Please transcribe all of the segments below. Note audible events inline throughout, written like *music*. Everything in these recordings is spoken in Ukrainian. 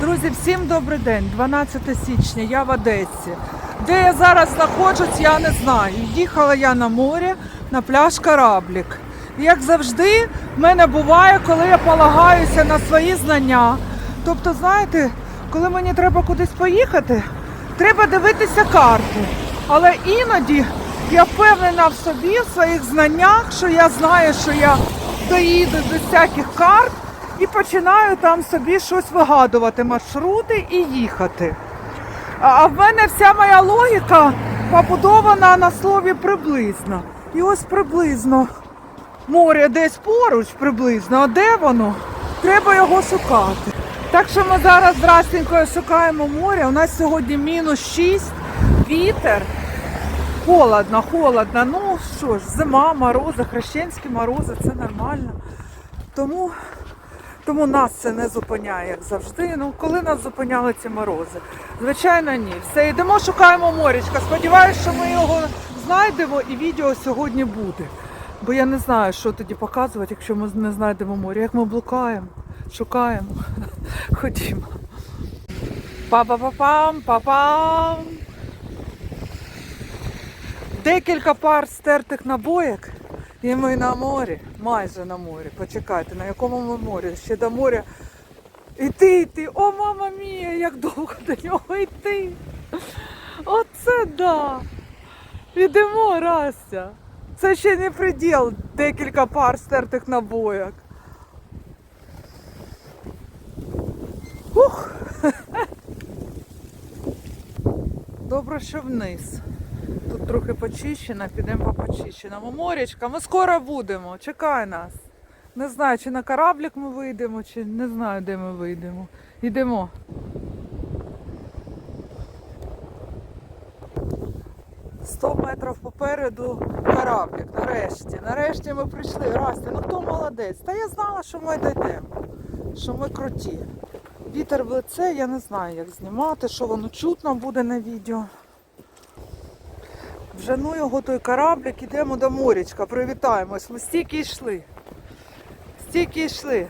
Друзі, всім добрий день. 12 січня, я в Одесі. Де я зараз знаходжусь, я не знаю. Їхала я на море на пляж Кораблік. Як завжди, в мене буває, коли я полагаюся на свої знання. Тобто, знаєте, коли мені треба кудись поїхати, треба дивитися карту. Але іноді я впевнена в собі, в своїх знаннях, що я знаю, що я доїду без всяких карт і починаю там собі щось вигадувати, маршрути і їхати. А в мене вся моя логіка побудована на слові приблизно. І ось приблизно море десь поруч приблизно, а де воно? Треба його шукати. Так що ми зараз з шукаємо море. У нас сьогодні мінус 6, вітер. Холодно, холодно. Ну що ж, зима, морози, хрещенські морози, це нормально. Тому, тому нас це не зупиняє, як завжди. Ну, коли нас зупиняли ці морози? Звичайно, ні. Все, йдемо, шукаємо морячка. Сподіваюся, що ми його знайдемо і відео сьогодні буде. Бо я не знаю, що тоді показувати, якщо ми не знайдемо море. Як ми блукаємо, шукаємо. *laughs* Ходімо. Па-па-па-пам, па-пам. Декілька пар стертих набоїк, і ми на морі, майже на морі. Почекайте, на якому ми морі? Ще до моря. Іти, йти. О, мама мія, як довго до нього йти. Оце да. Ідемо, Растя. Це ще не приділ, декілька пар стертих набоїк. Ух. *laughs* Добре, що вниз. Тут трохи почищено, підемо по почищеному. Морячка, ми скоро будемо, чекай нас. Не знаю, чи на кораблік ми вийдемо, чи не знаю, де ми вийдемо. Йдемо. Сто метрів попереду кораблік. Нарешті. Нарешті ми прийшли. Расті, ну хто молодець? Та я знала, що ми дійдемо, що ми круті. Вітер в лице, я не знаю, як знімати, що воно чутно буде на відео. Вжену його той кораблик, ідемо до морячка, привітаємось. Ми стільки йшли. Стільки йшли.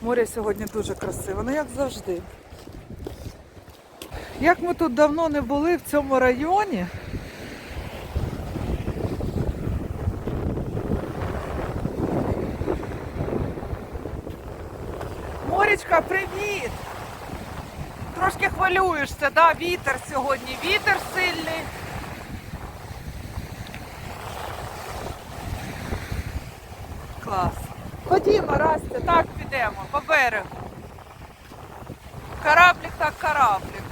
Море сьогодні дуже красиве, ну як завжди. Як ми тут давно не були в цьому районі. Морячка, привіт! Трошки хвилюєшся, да? Вітер сьогодні, вітер сильний. Клас. Ходімо, так підемо, по берегу. Кораблик так кораблик.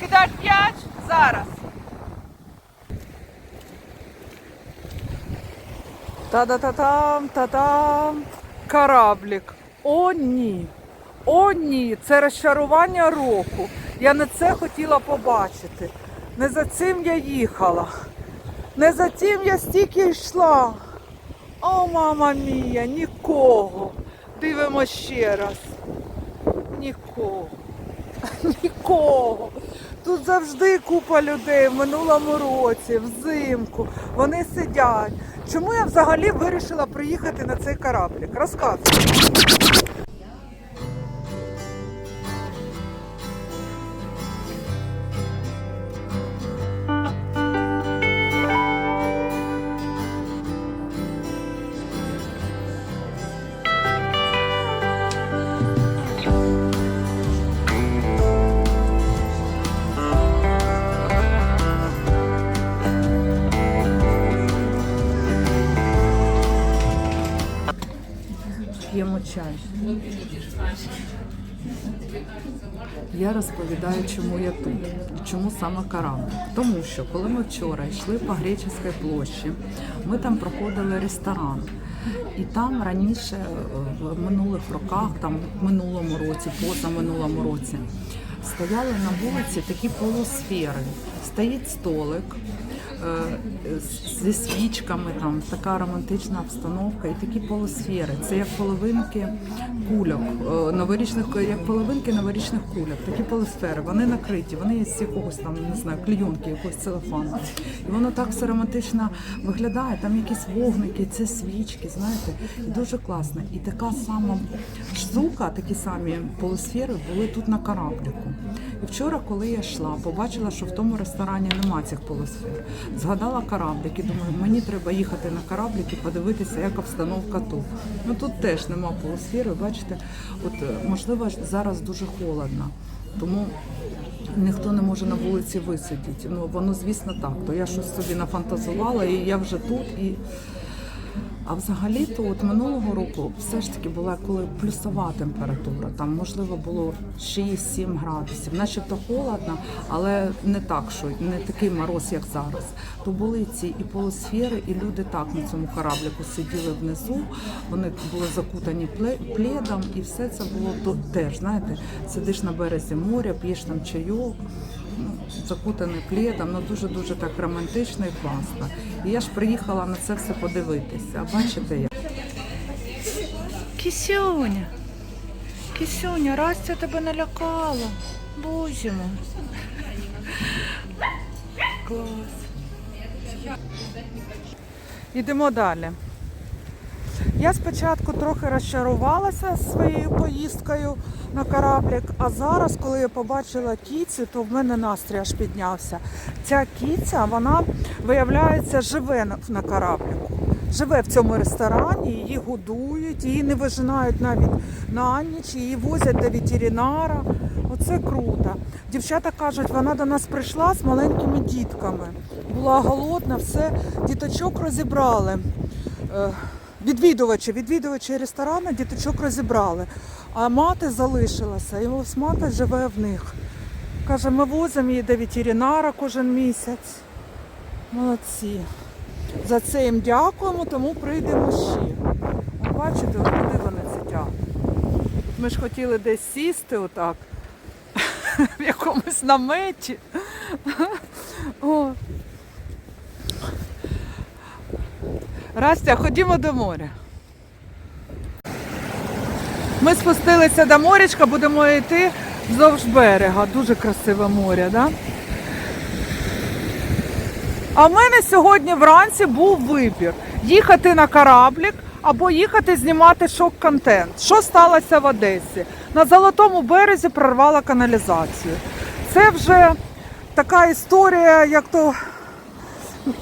Кидать м'яч зараз. Та-да-та-там, та-там. Кораблик. О, ні. О, ні, це розчарування року. Я не це хотіла побачити. Не за цим я їхала. Не за цим я стільки йшла. О, мама мія, нікого. Дивимо ще раз. Нікого. *laughs* Нікого. Тут завжди купа людей в минулому році, взимку. Вони сидять. Чому я взагалі вирішила приїхати на цей кораблик? Розказуй. Розповідаю, чому я тут, чому саме кораблик. Тому що коли ми вчора йшли по Гречеській площі, ми там проходили ресторан. І там раніше, е, в минулих роках, там в минулому році, позаминулому році, стояли на вулиці такі полусфери. Стоїть столик, зі свічками, там така романтична обстановка і такі полусфери. Це як половинки кульок, е, новорічних як половинки новорічних кульок. Такі полусфери. Вони накриті, вони з якогось там не знаю, клейонки, якогось целофану. І воно так все романтично виглядає. Там якісь вогники, це свічки, знаєте, і дуже класно. І така сама штука, такі самі полусфери були тут на корабліку. І вчора, коли я йшла, побачила, що в тому ресторані нема цих полусфер. Згадала кораблик і думаю, мені треба їхати на кораблик і подивитися, як обстановка тут. Ну тут теж нема полусфери. Бачите, от е, можливо зараз дуже холодно, тому. Ніхто не може на вулиці висидіти. Ну воно, звісно, так. То я щось собі нафантазувала, і я вже тут. І... А взагалі-то от минулого року все ж таки була коли плюсова температура. Там можливо було 6-7 градусів, начебто холодно, але не так, що не такий мороз, як зараз. То були ці і полусфери, і люди так на цьому кораблику сиділи внизу. Вони були закутані пле- пледом, і все це було то теж. Знаєте, сидиш на березі моря, п'єш там чайок. Ну, Закутаний пледом, ну дуже дуже так романтично і класно. І я ж приїхала на це все подивитися. Бачите, як Кисюня, Кисюня, Растя тебе налякала. Боже мой. Клас. Йдемо далі. Я спочатку трохи розчарувалася своєю поїздкою на кораблік, а зараз, коли я побачила кіцю, то в мене настрій аж піднявся. Ця кіця, вона, виявляється, живе на- корабліку. Живе в цьому ресторані, її годують, її не вижинають навіть на ніч, її возять до ветеринара. Оце круто. Дівчата кажуть, вона до нас прийшла з маленькими дітками. Була голодна, все, діточок розібрали. Відвідувачі, відвідувачі ресторану діточок розібрали, а мати залишилася. І ось мати живе в них. Каже, ми возимо її до ветеринара кожен місяць. Молодці. За це їм дякуємо, тому прийдемо ще. Бачите, от куди вони тягнуть. Ми ж хотіли десь сісти отак, *laughs* в якомусь наметі. О. Растя, ходімо до моря. Ми спустилися до морячка, будемо йти вздовж берега. Дуже красиве море, да? А в мене сьогодні вранці був вибір: їхати на кораблік або їхати знімати шок-контент. Що сталося в Одесі? На Золотому березі прорвала каналізацію. Це вже така історія, як то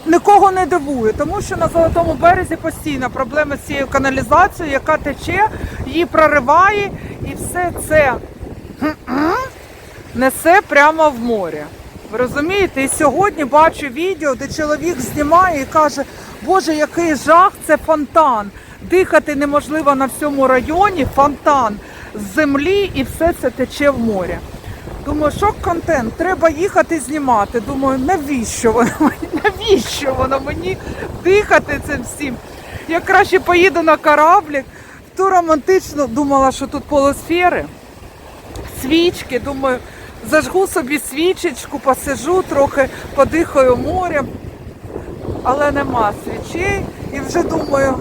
нікого не дивує, тому що на Золотому березі постійно проблеми з цією каналізацією, яка тече, її прориває, і все це несе прямо в море. Ви розумієте? І сьогодні бачу відео, де чоловік знімає і каже, Боже, який жах, це фонтан. Дихати неможливо на всьому районі, фонтан з землі і все це тече в море. Думаю, шок-контент, треба їхати знімати. Думаю, навіщо воно *laughs* мені? Навіщо воно мені дихати цим всім? Я краще поїду на кораблік, ту романтичну, думала, що тут полусфери, свічки. Думаю, зажгу собі свічечку, посижу, трохи подихаю морем, але нема свічей. І вже думаю,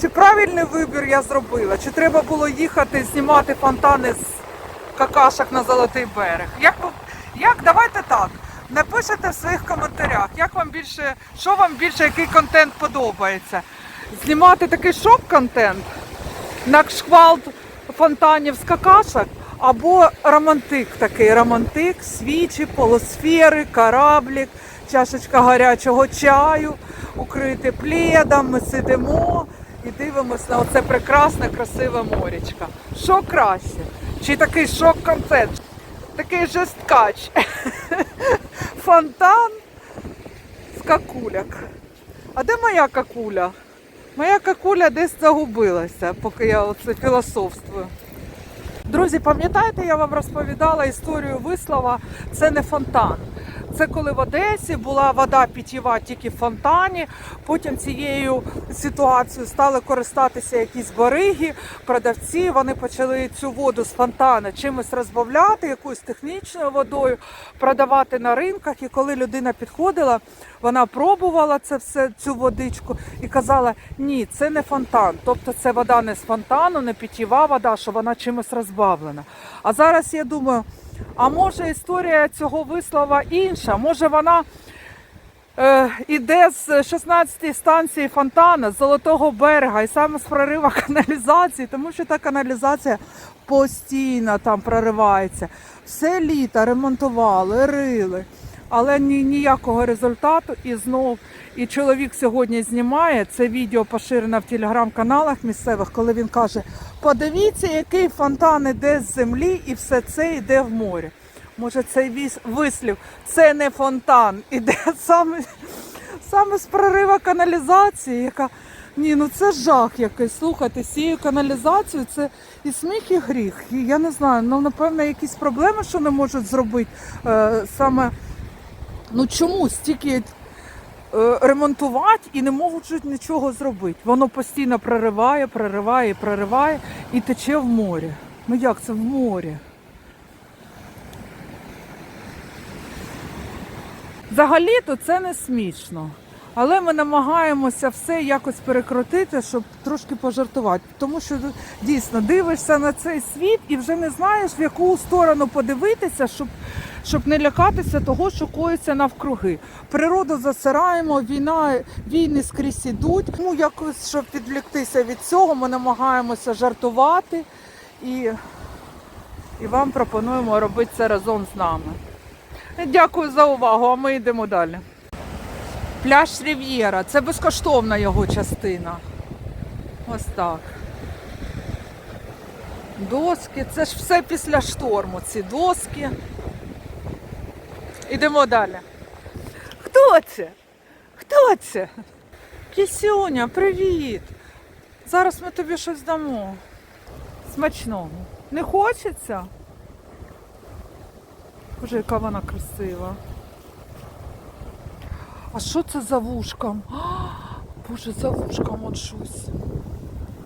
чи правильний вибір я зробила, чи треба було їхати знімати фонтани з какашок на золотий берег. Як, як давайте так. Напишете в своїх коментарях, як вам більше, що вам більше, який контент подобається. Знімати такий шок-контент на шквалт фонтанів з какашок, або романтик такий, романтик, свічі, полусфери, кораблік, чашечка гарячого чаю, укрити пледом, ми сидимо і дивимося на оце прекрасне, красиве морячко. Що краще? Чи такий шок-контент? Такий жесткач. *laughs* Фонтан з какуляк. А де моя какуля? Моя какуля десь загубилася, поки я оце філософствую. Друзі, пам'ятаєте, я вам розповідала історію вислова це не фонтан. Це коли в Одесі була вода питєва тільки в фонтані. Потім цією ситуацією стали користатися якісь бариги, продавці. Вони почали цю воду з фонтана чимось розбавляти, якоюсь технічною водою, продавати на ринках. І коли людина підходила, вона пробувала це все, цю водичку і казала: ні, це не фонтан. Тобто це вода не з фонтану, не питєва вода, що вона чимось розбавлена. А зараз я думаю. А може історія цього вислова інша? Може вона е, іде з 16-ї станції фонтана, з Золотого берега, і саме з прорива каналізації, тому що та каналізація постійно там проривається. Все літо ремонтували, рили, але ні, ніякого результату. І знов і чоловік сьогодні знімає це відео поширено в телеграм-каналах місцевих, коли він каже: подивіться, який фонтан іде з землі, і все це йде в море. Може, цей вислів це не фонтан, *laughs* іде саме, саме з прорива каналізації, яка. Ні, ну це жах якийсь. Слухайте, цією каналізацією це і сміх, і гріх. І я не знаю, ну напевно, якісь проблеми, що не можуть зробити е, саме. Ну чому стільки е, ремонтувати і не можуть нічого зробити? Воно постійно прориває, прориває, прориває і тече в море. Ну як це в морі? Взагалі-то це не смішно. Але ми намагаємося все якось перекрутити, щоб трошки пожартувати. Тому що дійсно дивишся на цей світ і вже не знаєш, в яку сторону подивитися, щоб, щоб не лякатися того, що коїться навкруги. Природу засираємо, війна, війни скрізь ідуть. Тому якось, щоб відвліктися від цього, ми намагаємося жартувати і, і вам пропонуємо робити це разом з нами. Дякую за увагу, а ми йдемо далі. Пляж Рів'єра. Це безкоштовна його частина. Ось так. Доски. Це ж все після шторму. Ці доски. Ідемо далі. Хто це? Хто це? Кісюня, привіт. Зараз ми тобі щось дамо. Смачного. Не хочеться? Боже, яка вона красива. А що це за вушком? Боже, за вушком от щось.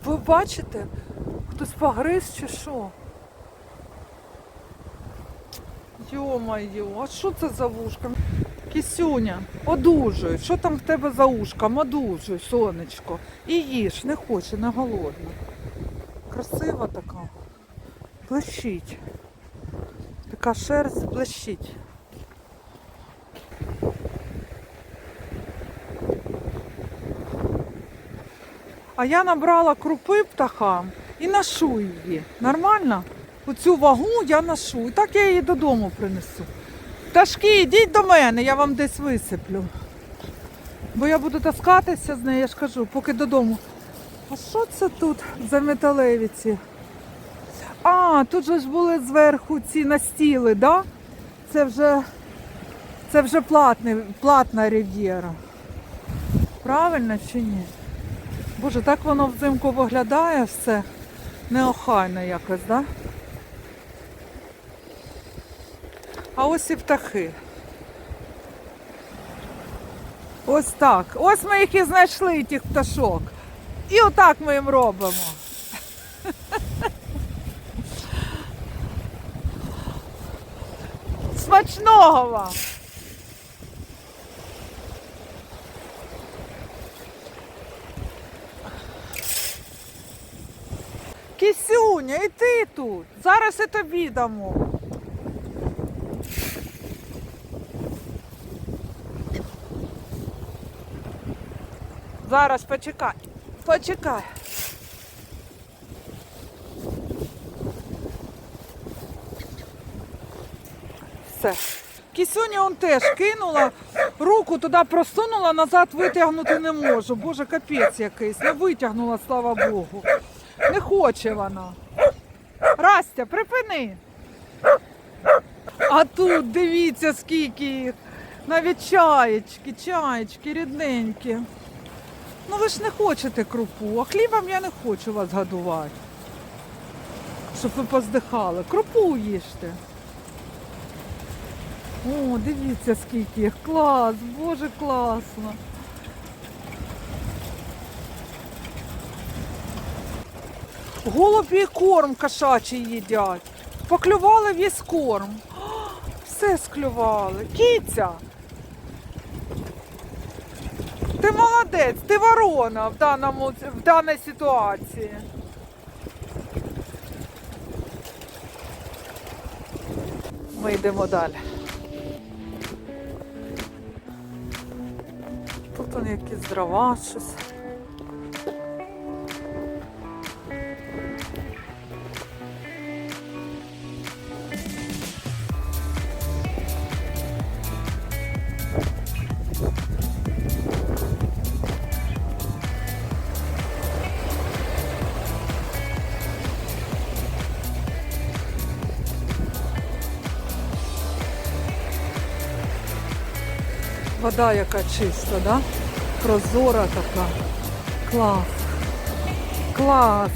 Ви бачите? Хтось погриз чи що? Йо-моє, а що це за вушком? Кисюня, одужуй. Що там в тебе за ушком? Одужуй, сонечко. І їж, не хоче, не голодна. Красива така. Блищить. Така шерсть блищить. А я набрала крупи птахам і ношу її. Нормально? Оцю вагу я ношу. І так я її додому принесу. Пташки, йдіть до мене, я вам десь висиплю. Бо я буду таскатися з нею, я ж кажу, поки додому. А що це тут за металеві ці? А, тут же ж були зверху ці настіли, да? Це вже, це вже платний, платна рів'єра. Правильно чи ні? Боже, так воно взимку виглядає все неохайно якось, да? А ось і птахи. Ось так. Ось ми їх і знайшли, тих пташок. І отак ми їм робимо. *laughs* Смачного вам! Кисюня, і ти тут. Зараз і тобі дамо. Зараз почекай. Почекай. Все. Кисюня он теж кинула, руку туди просунула, назад витягнути не можу. Боже, капець якийсь. Не витягнула, слава Богу. Не хоче вона. Растя, припини. А тут дивіться, скільки їх. Навіть чаєчки, чаєчки, рідненькі. Ну ви ж не хочете крупу, а хлібом я не хочу вас годувати. Щоб ви поздихали. Крупу їжте. О, дивіться, скільки їх. Клас, боже, класно. Голубі корм кошачий їдять. Поклювали весь корм. Все склювали. Кіця. Ти молодець, ти ворона в, даному, в даній ситуації. Ми йдемо далі. Тут вони якісь дрова, щось. Вода яка чиста, да? Прозора така. Клас. Клас.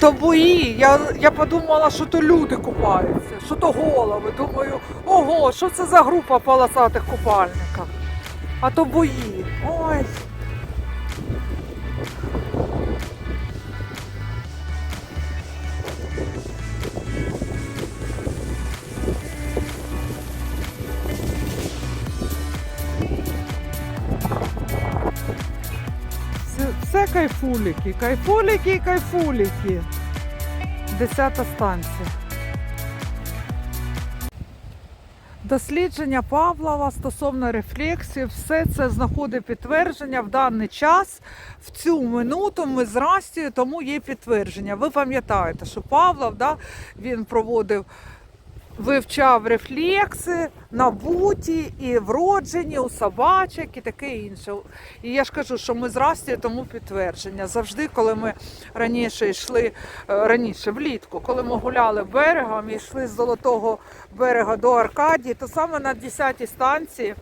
То бої. Я, я подумала, що то люди купаються, що то голови. Думаю, ого, що це за група полосатих купальників? А то бої. Ой. Все, кайфуліки, кайфуліки кайфуліки. Десята станція. Дослідження Павлова стосовно рефлексії, все це знаходить підтвердження в даний час. В цю минуту ми з Растією, тому є підтвердження. Ви пам'ятаєте, що Павлов да, він проводив, вивчав рефлекси набуті і вроджені у собачок і таке інше. І я ж кажу, що ми з Расті тому підтвердження. Завжди, коли ми раніше йшли, е, раніше влітку, коли ми гуляли берегом і йшли з Золотого берега до Аркадії, то саме на 10-й станції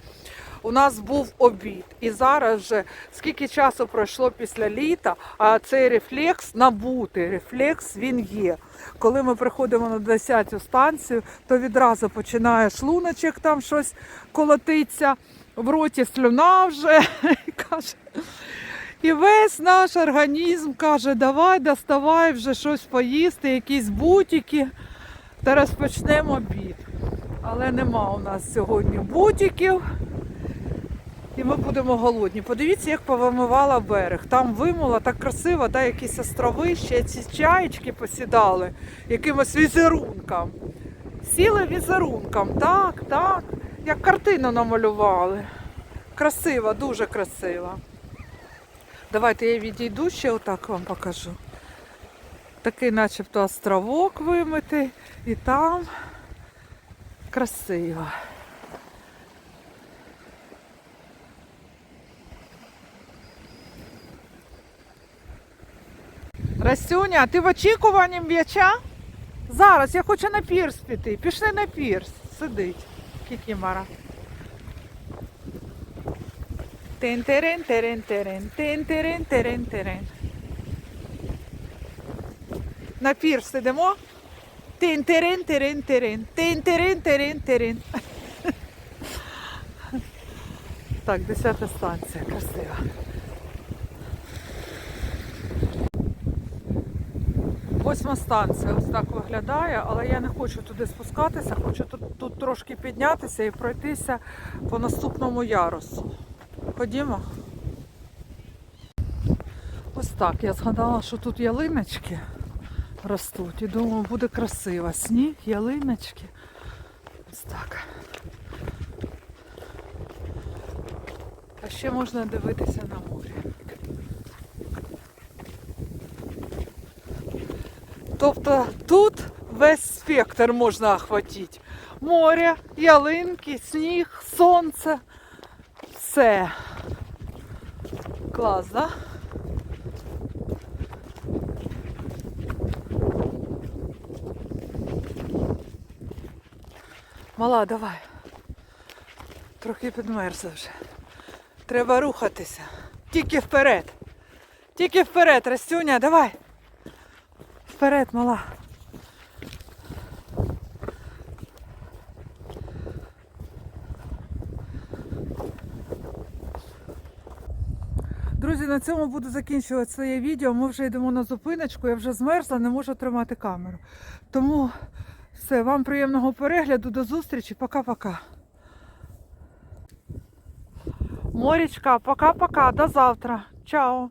у нас був обід. І зараз вже скільки часу пройшло після літа, а цей рефлекс набутий, рефлекс він є. Коли ми приходимо на 10-ю станцію, то відразу починає шлуночок там щось колотиться, в роті слюна вже *laughs* каже. І весь наш організм каже, давай доставай вже щось поїсти, якісь бутики, та розпочнемо обід. Але нема у нас сьогодні бутиків. І ми будемо голодні. Подивіться, як повимивала берег. Там вимила так красиво, да, якісь острови, ще ці чаєчки посідали якимось візерунком. Сіли візерунком. Так, так. Як картину намалювали. Красиво, дуже красиво. Давайте я відійду ще отак вам покажу. Такий начебто островок вимитий. І там красиво. Растюня, ти в очікуванні м'яча? Зараз я хочу на пірс піти. Пішли на пірс. Сидить. Кікімара. Тирин, тин-тирин, тирин, тирин. На пірс сидимо. Тирин. Тин-тирин, тирин, тирин. *laughs* Так, 10 станція, красива. Восьма станція ось так виглядає, але я не хочу туди спускатися, хочу тут, тут трошки піднятися і пройтися по наступному ярусу. Ходімо. Ось так. Я згадала, що тут ялиночки ростуть. І думаю, буде красиво. Сніг, ялиночки. Ось так. А ще можна дивитися на море. Тобто тут весь спектр можна охватити. Море, ялинки, сніг, сонце. Все. Клас, да? Мала, давай. Трохи підмерзла вже. Треба рухатися. Тільки вперед. Тільки вперед, Растюня, давай. Вперед, мала. Друзі, на цьому буду закінчувати своє відео. Ми вже йдемо на зупиночку, я вже змерзла, не можу тримати камеру. Тому все, вам приємного перегляду, до зустрічі, пока-пока. Морічка, пока-пока, до завтра. Чао.